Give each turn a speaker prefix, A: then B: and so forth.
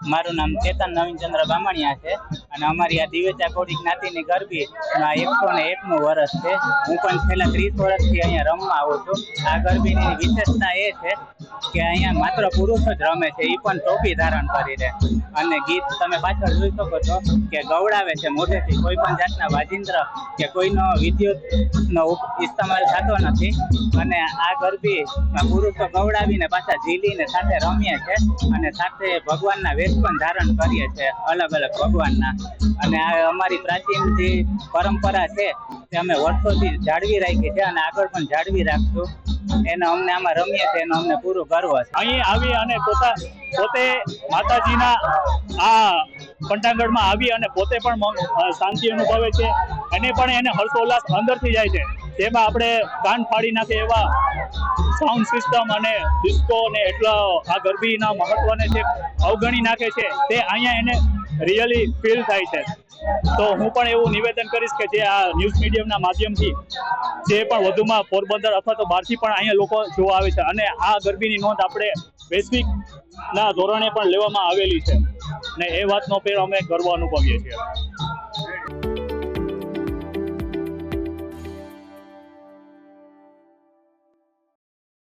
A: મારું નામ ચેતન નવીનચંદ્ર બામણિયા છે. અને અમારી આ દિવ્યતા કોડી જ્ઞાતિની ગરબી એકસો ને એકનું વર્ષ છે. હું પણ છેલ્લા ત્રીસ વર્ષથી અહીંયા રમવા આવું છું. આ ગરબીની વિશેષતા એ છે કે અહીંયા માત્ર પુરુષો જ રમે છે એ પણ ટોપી ધારણ કરીને. અને ગીત તમે પાછળ જોઈ શકો છો કે ગવડાવે છે મોઢેથી. કોઈ પણ જાતના વાજિંત્ર કે કોઈનો વિદ્યુતનો ઇસ્તેમાલ થતો નથી. અને આ ગરબી પુરુષો ગવડાવીને પાછા ઝીલીને સાથે રમીએ છે અને સાથે ભગવાનના વેશ પણ ધારણ કરીએ છે, અલગ અલગ ભગવાનના. અને આ અમારી પ્રાચીન જે પરંપરા છે તે અમે વર્ષોથી જાળવી રાખી છે અને આગળ પણ જાળવી રાખશું. એનો અમને આમાં રમીએ છે એનો અમને પૂરો ગર્વ છે.
B: અહીં આવી અને પોતા, પોતે માતાજીના આ પંટાગઢમાં આવી અને પોતે પણ શાંતિ અનુભવે છે. અને પણ એને હર્ષોલ્લાસ અંદરથી જાય છે. જેમાં આપણે કાન ફાડી નાખે એવા સાઉન્ડ સિસ્ટમ અને ડિસ્કો ને એટલા આ ગરબીના મહત્વને જે અવગણી નાખે છે, તે અહીંયા એને રિયલી ફીલ થાય છે. તો હું પણ એવું નિવેદન કરીશ કે જે આ ન્યૂઝ મીડિયમના માધ્યમથી જે પણ વધુમાં પોરબંદર અથવા તો બહારથી પણ અહીંયા લોકો જોવા આવે છે. અને આ ગરબીની નોંધ આપણે વૈશ્વિક ના ધોરણે પણ લેવામાં આવેલી છે. ને એ વાતનો પેર અમે ગર્વ અનુભવીએ છીએ.